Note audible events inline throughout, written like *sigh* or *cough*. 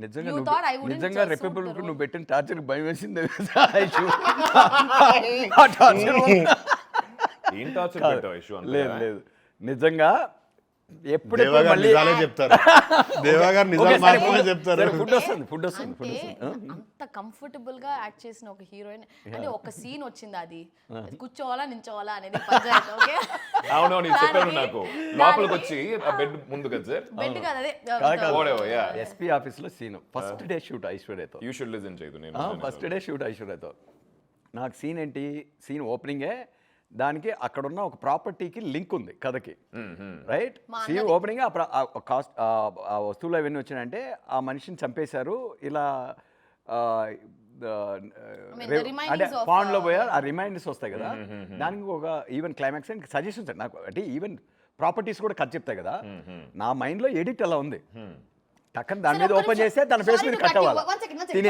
నిజంగా నిజంగా నువ్వు పెట్టిన *laughs* టార్చర్ భయం వేసింది టార్చర్ వల్ల- ఏం టార్చర్ పెట్టావు ఇష్యూ లేదు లేదు. నిజంగా ఎప్పుడు మళ్ళీ చెప్తారు. *laughs* దేవా గారు ఓకే, నిజాలు చెప్తారు. ఫుడ్ వస్తుంది ఫుడ్ వస్తుంది ఫుడ్ వస్తుంది. అంత కంఫర్టబుల్గా యాక్ట్ చేసిన ఒక హీరోయిన్ అంటే ఒక సీన్ వచ్చింది అది. కూర్చోవాలా నించోవాలా అనేది పంచాయతీ ఓకే? *laughs* అవునవును ఇది చెప్పాను నాకు. లోపలికి వచ్చి ఆ బెడ్ ముందు కదా సార్ బెడ్ కాదు అదే. ఎస్పీ ఆఫీస్లో సీన్ ఫస్ట్ డే షూట్ ఐశ్వర్యతో యూ షుడ్ లిజన్ చేయదు నేను ఫస్ట్ డే షూట్ ఐశ్వర్యతో నాకు సీన్ ఏంటి? సీన్ ఓపెనింగే దానికి అక్కడ ఉన్న ఒక ప్రాపర్టీకి లింక్ ఉంది కథకి. రైట్? సీన్ ఓపెనింగ్ ఆ కాస్ట్ ఆ వస్తువులు అవన్నీ వచ్చినాయంటే ఆ మనిషిని చంపేశారు. ఇలా అంటే పాండ్లో uh, పోయారు ఆ రిమైండర్స్ వస్తాయి కదా. దానికి ఒక ఈవెన్ క్లైమాక్స్ అండ్ సజెషన్స్ నాకు అంటే ఈవెన్ ప్రాపర్టీస్ కూడా కథ చెప్తాయి కదా. నా మైండ్లో ఎడిట్ అలా ఉంది. టక్కన దాని మీద ఓపెన్. చేస్తే తన ఫేస్ మీద కట్. అవ్వాలి?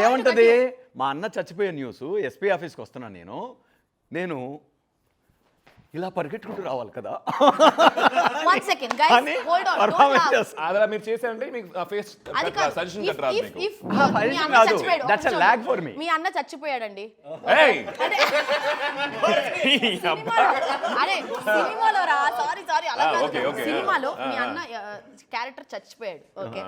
ఏమంటది cut మా అన్న చచ్చిపోయే న్యూస్ ఎస్పీ ఆఫీస్కి వస్తున్నాను నేను. నేను ఇలా పరిగెట్టుకుంటూ రావాలి కదా వన్ సెకండ్ గైస్ అని హోల్డ్ ఆన్ performance చేస్తా. అలా మీరు చేశారంటే మీకు ఫేస్ సజెషన్ కట్ రాదు మీకు if Ah, మీ అన్న కాదు. మీ చచ్చిపోయాడండి ఏయ్ *laughs* సినిమాలో- అరే సినిమాలో రా సారీ సారీ అలా కాదు. okay, okay, సినిమాలో మీ. అన్న క్యారెక్టర్ చచ్చిపోయాడు ఓకే.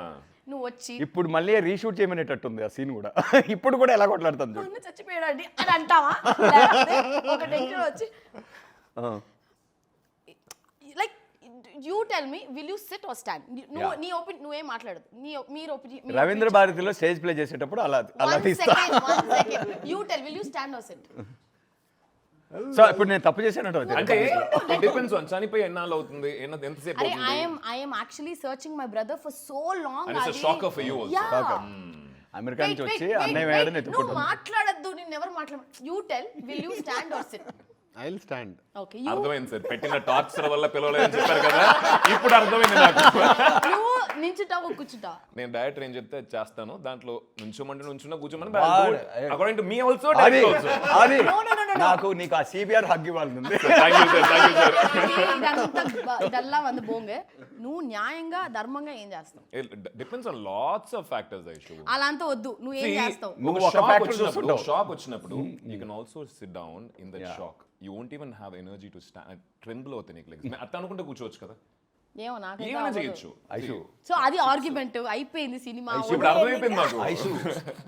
నువ్వు వచ్చి ఇప్పుడు మళ్ళీ రీషూట్ చేయమనేటట్టుంది ఆ సీన్ కూడా *laughs* ఇప్పుడు కూడా ఎలా కొట్లాడుతుంది మా చూడు అన్న చచ్చిపోయాడు అండి అని అంటావా లేకపోతే ఒక టెన్షన్ వచ్చి. Like you tell me will you sit or stand నువ్వు నీ ఒపి నువ్వేం మాట్లాడదు. నీ మీరు ఒపి రవీంద్ర భారతిలో స్టేజ్ ప్లే చేసేటప్పుడు అలా అలా వన్ తీస్తా. Second one second you tell will you stand or sit so ఇప్పుడు నేను తప్పు చేశానంట అంటే డిపెండ్స్ ఆన్ చనిపోయి ఎన్నాళ్ళు అవుతుంది? ఎన్న ఎంతసేపు అరే అవుతుంది? I'm I'm actually searching my brother for so long it's a shocker for you also. America నుంచి వచ్చి అన్నయ్య వేయడం నువ్వు ఎత్తుకుంటాను మాట్లాడద్దు నేను ఎవరు మాట్లాడ you tell will you stand or sit I will stand అర్థమైంది సార్. పెట్టిన టార్చర్ వల్ల పిలవలేదని చెప్పారు కదా ఇప్పుడు అర్థమైంది నాకు. నించుంటావు నేను డైరెక్టర్ ఏం చెప్తే అది చేస్తాను. దాంట్లో నుంచోమంటే నుంచున్నా కూర్చోమని అకార్డింగ్ టు మీ ఆల్సో అది. నాకు నీకు ఆ సిబిఆర్ హగ్ ఇదెల్లా వంద బోంగే. నువ్వు న్యాయంగా ధర్మంగా ఏం చేస్తావు? Depends on lots of factors Aishu అలా అంతా వద్దు. నువ్వు ఏం చేస్తావు? నువ్వు ఒక వచ్చినప్పుడు చూస్తుంటావు. షాక్ వచ్చినప్పుడు you can also sit down in that shock you won't even have energy to stand tremble అవుతాయి నీకు legs. అట్లా అనుకుంటే కూర్చోవచ్చు కదా? ఏమో నాకు ఏమైనా చేయొచ్చు. ఐషు. సో అది ఆర్గ్యుమెంట్ అయిపోయింది సినిమా. ఇప్పుడు అర్థమైపోయింది నాకు. ఐషు. *laughs*